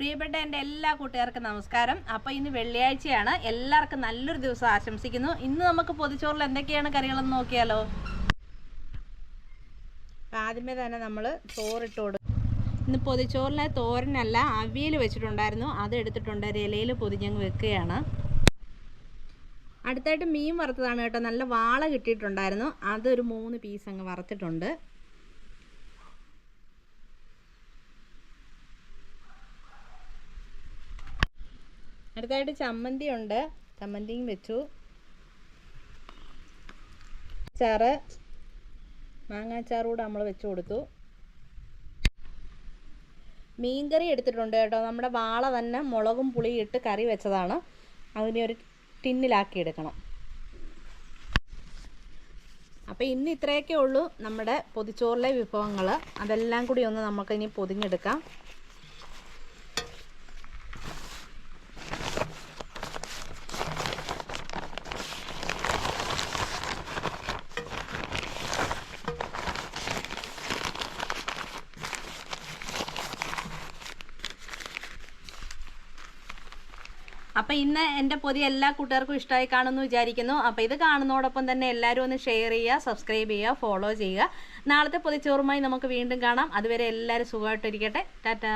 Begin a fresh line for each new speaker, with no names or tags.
പ്രിയപ്പെട്ട എന്റെ എല്ലാ കൂട്ടുകാർക്കും നമസ്കാരം. അപ്പോൾ ഇന്ന് വെള്ളിയാഴ്ചയാണ്. എല്ലാവർക്കും നല്ലൊരു ദിവസം ആശംസിക്കുന്നു. ഇന്ന് നമുക്ക് പൊതിച്ചോറിൽ എന്തൊക്കെയാണ് കറികളെന്ന് നോക്കിയാലോ? ആദ്യമേ തന്നെ നമ്മൾ ചോറിട്ട് കൊടുക്കും ഇന്ന് പൊതിച്ചോറിലെ തോരനല്ല അവിയൽ വെച്ചിട്ടുണ്ടായിരുന്നു. അത് എടുത്തിട്ടുണ്ട്. ഇലയിൽ പൊതിഞ്ഞങ്ങ് വെക്കുകയാണ്. അടുത്തായിട്ട് മീൻ വറുത്തതാണ് കേട്ടോ. നല്ല വാള കിട്ടിയിട്ടുണ്ടായിരുന്നു. അതൊരു മൂന്ന് പീസ് അങ്ങ് വറുത്തിട്ടുണ്ട്. അടുത്തായിട്ട് ചമ്മന്തി ഉണ്ട്. ചമ്മന്തിയും വെച്ചു. അച്ചാറ്. മാങ്ങാച്ചാറ് കൂടെ നമ്മൾ വെച്ചു കൊടുത്തു. മീൻകറി എടുത്തിട്ടുണ്ട് കേട്ടോ. നമ്മുടെ വാള തന്നെ മുളകും പുളിയും ഇട്ട് കറി വെച്ചതാണ്. അതിനെ ഒരു ടിന്നിലാക്കി എടുക്കണം. അപ്പോൾ ഇന്ന് ഇത്രയൊക്കെ ഉള്ളൂ നമ്മുടെ പൊതിച്ചോറിലെ വിഭവങ്ങൾ അതെല്ലാം കൂടി ഒന്ന് നമുക്കിനി പൊതിഞ്ഞെടുക്കാം. അപ്പോൾ ഇന്ന് എന്റെ പൊതി എല്ലാ കൂട്ടുകാർക്കും ഇഷ്ടമായി കാണുമെന്ന് വിചാരിക്കുന്നു. അപ്പോൾ ഇത് കാണുന്നതോടൊപ്പം തന്നെ എല്ലാവരും ഒന്ന് ഷെയർ ചെയ്യുക സബ്സ്ക്രൈബ് ചെയ്യുക ഫോളോ ചെയ്യുക. നാളത്തെ പൊതിച്ചോറുമായി നമുക്ക് വീണ്ടും കാണാം. അതുവരെ എല്ലാവരും സുഖമായിട്ടിരിക്കട്ടെ. ടാറ്റാ.